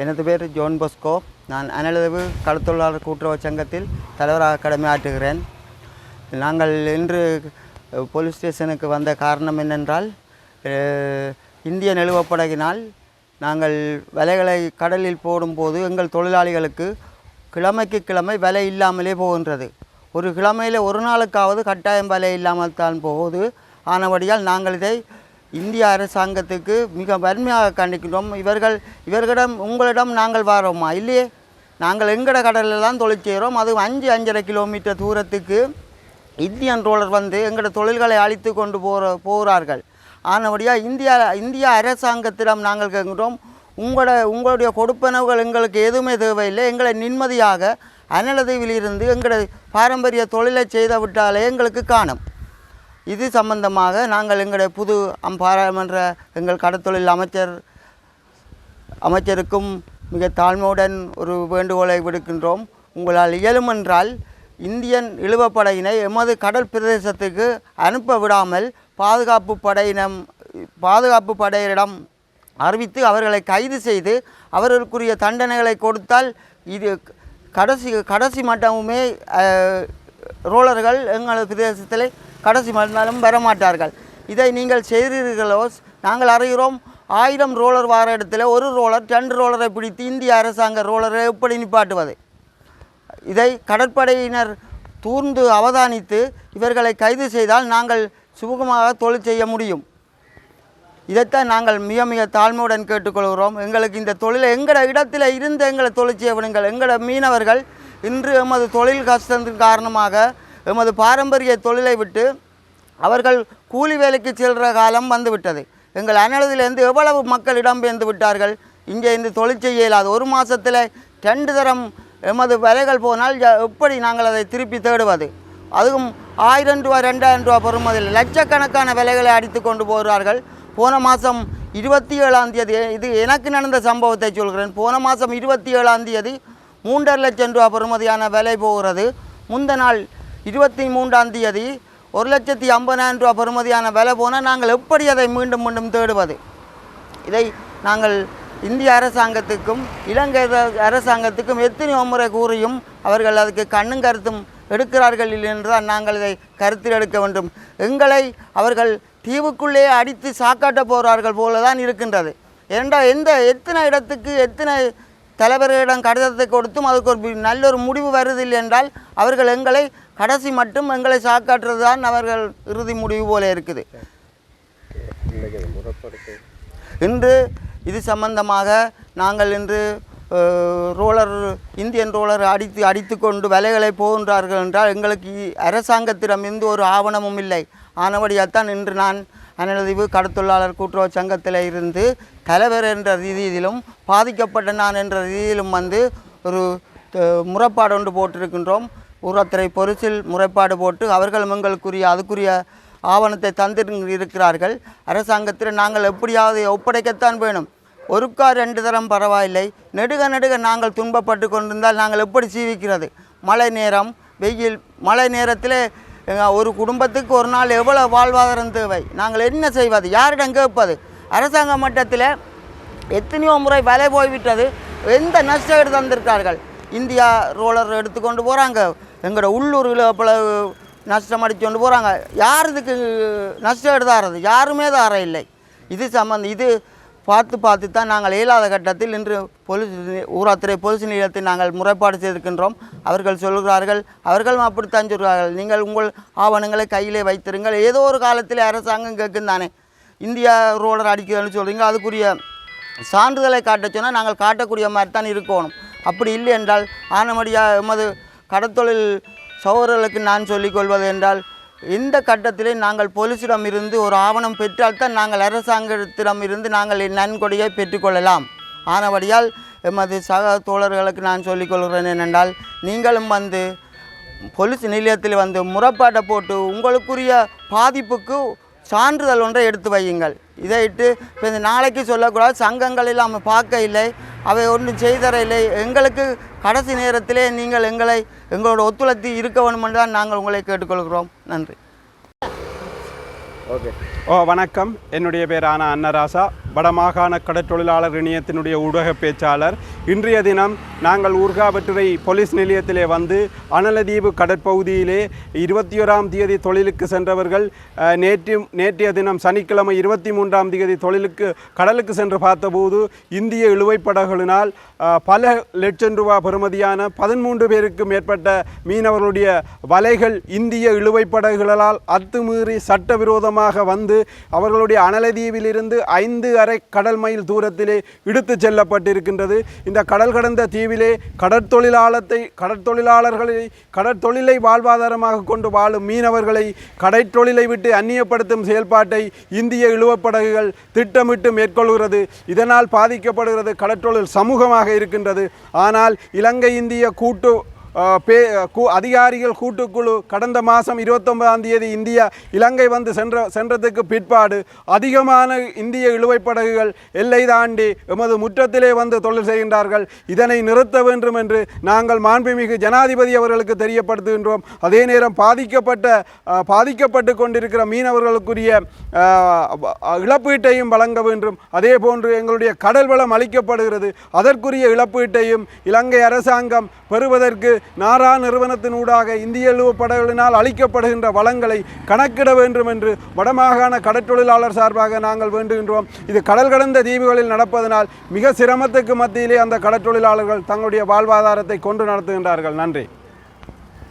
எனது பேர் John Bosco. நான் அனளவு கடத்தொழிலாளர் கூட்டுறவு சங்கத்தில் தலைவராக கடமையாற்றுகிறேன் நாங்கள் இன்று போலீஸ் ஸ்டேஷனுக்கு வந்த காரணம் என்னென்றால் இந்திய நிலுவப்படகினால் நாங்கள் விலைகளை கடலில் போடும்போது எங்கள் தொழிலாளிகளுக்கு கிழமைக்கு கிழமை விலை இல்லாமலே போகின்றது. ஒரு கிழமையில் ஒரு நாளுக்காவது கட்டாயம் விலை இல்லாமல் தான் போகுது. ஆனபடியால் நாங்கள் இதை இந்திய அரசாங்கத்துக்கு மிக வன்மையாக கண்டிக்கின்றோம். இவர்கள் இவர்களிடம் உங்களிடம் நாங்கள் வாரோமா? இல்லையே. நாங்கள் எங்கட கடலில் தான் தொழில் செய்கிறோம். அது அஞ்சு அஞ்சரை கிலோமீட்டர் தூரத்துக்கு இந்தியன் ரோலர் வந்து எங்களோட தொழில்களை அழித்து கொண்டு போகிற போகிறார்கள். ஆனபடியாக இந்தியா இந்திய அரசாங்கத்திடம் நாங்கள் கேட்கிறோம் உங்களோட உங்களுடைய கொடுப்பனவுகள் எங்களுக்கு எதுவுமே தேவையில்லை. எங்களை நிம்மதியாக அனலதீவிலிருந்து எங்களோட பாரம்பரிய தொழிலை செய்து விட்டாலே எங்களுக்கு காணும். இது சம்பந்தமாக நாங்கள் எங்களுடைய புது பாராளுமன்ற எங்கள் கடத்தொழில் அமைச்சர் அமைச்சருக்கும் மிக தாழ்மையுடன் ஒரு வேண்டுகோளை விடுக்கின்றோம். உங்களால் இயலுமென்றால் இந்தியன் இழுவப்படையினை எமது கடல் பிரதேசத்துக்கு அனுப்ப விடாமல் பாதுகாப்பு படையினம் பாதுகாப்பு படையரிடம் அறிவித்து அவர்களை கைது செய்து அவர்களுக்குரிய தண்டனைகளை கொடுத்தால் இது கடைசி கடைசி மட்டமுமே ரோலர்கள் எங்களது பிரதேசத்தில் கடைசி மட்டாலும் வரமாட்டார்கள். இதை நீங்கள் செய்கிறீர்களோ? நாங்கள் அறிகிறோம் ஆயிரம் ரோலர் வார இடத்துல ஒரு ரோலர் ரெண்டு ரோலரை பிடித்து இந்திய அரசாங்க ரோலரை எப்படி நிப்பாட்டுவது? இதை கடற்படையினர் தூர்ந்து அவதானித்து இவர்களை கைது செய்தால் நாங்கள் சுமூகமாக தொழில் செய்ய முடியும். இதைத்தான் நாங்கள் மிக மிக தாழ்மையுடன் கேட்டுக்கொள்கிறோம். எங்களுக்கு இந்த தொழிலை எங்களோட இடத்துல இருந்து எங்களை தொழில் செய்ய விடுங்கள். எங்களோட மீனவர்கள் இன்று எமது தொழில் கஷ்டத்தின் காரணமாக எமது பாரம்பரிய தொழிலை விட்டு அவர்கள் கூலி வேலைக்கு செல்கிற காலம் வந்துவிட்டது. எங்கள் அனலதிலிருந்து எவ்வளவு மக்கள் இடம்பெயர்ந்து விட்டார்கள்? இங்கே இந்த தொழில் செய்ய இயலாது. ஒரு மாதத்தில் ரெண்டு தரம் எமது விலைகள் போனால் எப்படி நாங்கள் அதை திருப்பி தேடுவது? அதுவும் ஆயிரம் ரூபா ரெண்டாயிரம் ரூபா பெறுமதியில் லட்சக்கணக்கான விலைகளை அடித்து கொண்டு போகிறார்கள். போன மாதம் இருபத்தி ஏழாம் தேதி இது எனக்கு நடந்த சம்பவத்தை சொல்கிறேன். போன மாதம் இருபத்தி ஏழாம் தேதி மூன்றரை லட்சம் ரூபா பெறுமதியான விலை போகிறது. முந்த நாள் இருபத்தி மூன்றாம் தேதி ஒரு லட்சத்தி ஐம்பதாயிரம் ரூபா பெறுமதியான விலை போனால் நாங்கள் எப்படி அதை மீண்டும் மீண்டும் தேடுவது? இதை நாங்கள் இந்திய அரசாங்கத்துக்கும் இலங்கை அரசாங்கத்துக்கும் எத்தனையோ முறை கூறியும் அவர்கள் அதுக்கு கண்ணும் கருத்தும் எடுக்கிறார்கள் இல்லை நாங்கள் இதை கருத்தில் எடுக்க வேண்டும். எங்களை அவர்கள் தீவுக்குள்ளேயே அடித்து சாக்காட்ட போகிறார்கள் போல தான் இருக்கின்றது. ஏண்டா எந்த எத்தனை இடத்துக்கு எத்தனை தலைவர்களிடம் கடிதத்தை கொடுத்தும் அதுக்கு ஒரு நல்ல ஒரு முடிவு வருதில்லை என்றால் அவர்கள் எங்களை கடைசி மட்டும் எங்களை சாக்காற்றுறது தான் அவர்கள் இறுதி முடிவு போல இருக்குது. இன்று இது சம்பந்தமாக நாங்கள் இன்று ரோலர் இந்தியன் ரோலர் அடித்து அடித்து கொண்டு விலைகளை போகின்றார்கள் என்றால் எங்களுக்கு அரசாங்கத்திடம் அரசாங்கத்திடமிருந்து ஒரு ஆவணமும் இல்லை. ஆனபடியால்தான் இன்று நான் அனலதிவு கடத்தொழிலாளர் கூட்டுறவு சங்கத்தில் இருந்து தலைவர் என்ற ரீதியிலும் பாதிக்கப்பட்ட நான் என்ற ரீதியிலும் வந்து ஒரு முறைப்பாடு ஒன்று போட்டிருக்கின்றோம். ஊரத்துறை பொரிசில் முறைப்பாடு போட்டு அவர்களும் எங்களுக்குரிய அதுக்குரிய ஆவணத்தை தந்து இருக்கிறார்கள் அரசாங்கத்தில் நாங்கள் எப்படியாவது ஒப்படைக்கத்தான் வேணும். ஒருக்கா ரெண்டு தரம் பரவாயில்லை. நெடுக நெடுக நாங்கள் துன்பப்பட்டு கொண்டிருந்தால் நாங்கள் எப்படி ஜீவிக்கிறது? மழை நேரம் வெயில் மழை நேரத்தில் எங்கள் ஒரு குடும்பத்துக்கு ஒரு நாள் எவ்வளோ வாழ்வாதாரம் தேவை? நாங்கள் என்ன செய்வது? யாரிடம் கேட்பது? அரசாங்க மட்டத்தில் எத்தனையோ முறை விலை போய்விட்டது. எந்த நஷ்டம் தந்திருக்கார்கள்? இந்தியா ரோலர் எடுத்துக்கொண்டு போகிறாங்க எங்களோட உள்ளூரில் அவ்வளவு நஷ்டம் அடித்து கொண்டு போகிறாங்க யார் இதுக்கு நஷ்டம் எடுத்தாரது யாருமே தார இல்லை இது சம்மந்த இது பார்த்து பார்த்து தான் நாங்கள் இயலாத கட்டத்தில் இன்று பொலிஸ் ஊராத்துறை பொலிஸ் நிலையத்தில் நாங்கள் முறைப்பாடு செய்திருக்கின்றோம். அவர்கள் சொல்கிறார்கள் அவர்களும் அப்படித்தான் சொல்கிறார்கள். நீங்கள் உங்கள் ஆவணங்களை கையிலே வைத்திருங்கள். ஏதோ ஒரு காலத்தில் அரசாங்கம் கேட்கும் தானே. இந்தியா ரோலர் அடிக்கிறதுன்னு சொல்கிறீங்க அதுக்குரிய சான்றிதழை காட்ட சொன்னால் நாங்கள் காட்டக்கூடிய மாதிரி தான் இருக்கணும். அப்படி இல்லை என்றால் ஆனமடியாக எமது கடத்தொழில் சகோதரர்களுக்கு நான் சொல்லிக்கொள்வது என்றால் இந்த கட்டத்திலே நாங்கள் போலீசிடம் இருந்து ஒரு ஆவணம் பெற்றால்தான் நாங்கள் அரசாங்கத்திடம் இருந்து நாங்கள் நன்கொடையை பெற்றுக்கொள்ளலாம் ஆனபடியால் எமது சக தோழர்களுக்கு நான் சொல்லிக்கொள்கிறேன் என்னென்றால் நீங்களும் வந்து போலீஸ் நிலையத்தில் வந்து முறைப்பாட்டை போட்டு உங்களுக்குரிய பாதிப்புக்கு சான்றிதழ் ஒன்றை எடுத்து வையுங்கள். இதை இட்டு இப்போ இந்த நாளைக்கு சொல்லக்கூடாது சங்கங்கள் நாம் பார்க்க இல்லை அவை ஒன்றும் செய்தர இல்லை. எங்களுக்கு கடைசி நேரத்திலே நீங்கள் எங்களை எங்களோட ஒத்துழைத்து இருக்க வேண்டும் என்று தான் நாங்கள் உங்களை கேட்டுக்கொள்கிறோம். நன்றி. ஓகே. ஓ வணக்கம். என்னுடைய பேரான அன்னராசா. வடமாகாண கடற்தொழிலாளர் இணையத்தினுடைய ஊடக பேச்சாளர். இன்றைய தினம் நாங்கள் ஊர்காவற்றுறை போலீஸ் நிலையத்திலே வந்து அனலதீவு கடற்பகுதியிலே இருபத்தி ஓராம் தேதி தொழிலுக்கு சென்றவர்கள் நேற்று நேற்றைய தினம் சனிக்கிழமை இருபத்தி மூன்றாம் தேதி தொழிலுக்கு கடலுக்கு சென்று பார்த்தபோது இந்திய இழுவைப்படகுகளினால் பல லட்சம் ரூபாய் பெறுமதியான பதிமூன்று பேருக்கு மேற்பட்ட மீனவர்களுடைய வலைகள் இந்திய இழுவைப்படகுகளால் அத்துமீறி சட்டவிரோதமாக வந்து அவர்களுடைய அனலதீவிலிருந்து ஐந்து அரை கடல் மைல் தூரத்திலே இடுத்து செல்லப்பட்டிருக்கின்றது. இந்த கடல் கடந்த தீவிலே கடற்தொழிலாளத்தை கடற்தொழிலாளர்களை கடற்தொழிலை வாழ்வாதாரமாக கொண்டு வாழும் மீனவர்களை கடற்தொழிலை விட்டு அந்நியப்படுத்தும் செயல்பாட்டை இந்திய இழுவப்படகுகள் திட்டமிட்டு மேற்கொள்கிறது. இதனால் பாதிக்கப்படுகிறது கடற்றொழில் சமூகமாக இருக்கின்றது. ஆனால் இலங்கை இந்திய கூட்டு பே கூ அதிகாரிகள் கூட்டுக்குழு கடந்த மாதம் இருபத்தொன்பதாம் தேதி இந்தியா இலங்கை வந்து சென்ற சென்றதுக்கு பிற்பாடு அதிகமான இந்திய இழுவைப்படகுகள் எல்லை தாண்டி எமது முற்றத்திலே வந்து தொழில் செய்கின்றார்கள். இதனை நிறுத்த வேண்டும் என்று நாங்கள் மாண்புமிகு ஜனாதிபதி அவர்களுக்கு தெரியப்படுத்துகின்றோம். அதே நேரம் பாதிக்கப்பட்ட பாதிக்கப்பட்டு கொண்டிருக்கிற மீனவர்களுக்குரிய இழப்பீட்டையும் வழங்க வேண்டும். அதே போன்று எங்களுடைய கடல் வளம் அளிக்கப்படுகிறது. அதற்குரிய இழப்பீட்டையும் இலங்கை அரசாங்கம் பெறுவதற்கு நாரா நிறுவனத்தினூடாக இந்திய படகுகளினால் அளிக்கப்படுகின்ற வளங்களை கணக்கிட வேண்டும் என்று வடமாகாண கடற்றொழிலாளர் சார்பாக நாங்கள் வேண்டுகின்றோம். இது கடல் கடந்த தீவுகளில் நடப்பதனால் மிக சிரமத்துக்கு மத்தியிலே அந்த கடற்றொழிலாளர்கள் தங்களுடைய வாழ்வாதாரத்தை கொண்டு நடத்துகின்றார்கள். நன்றி.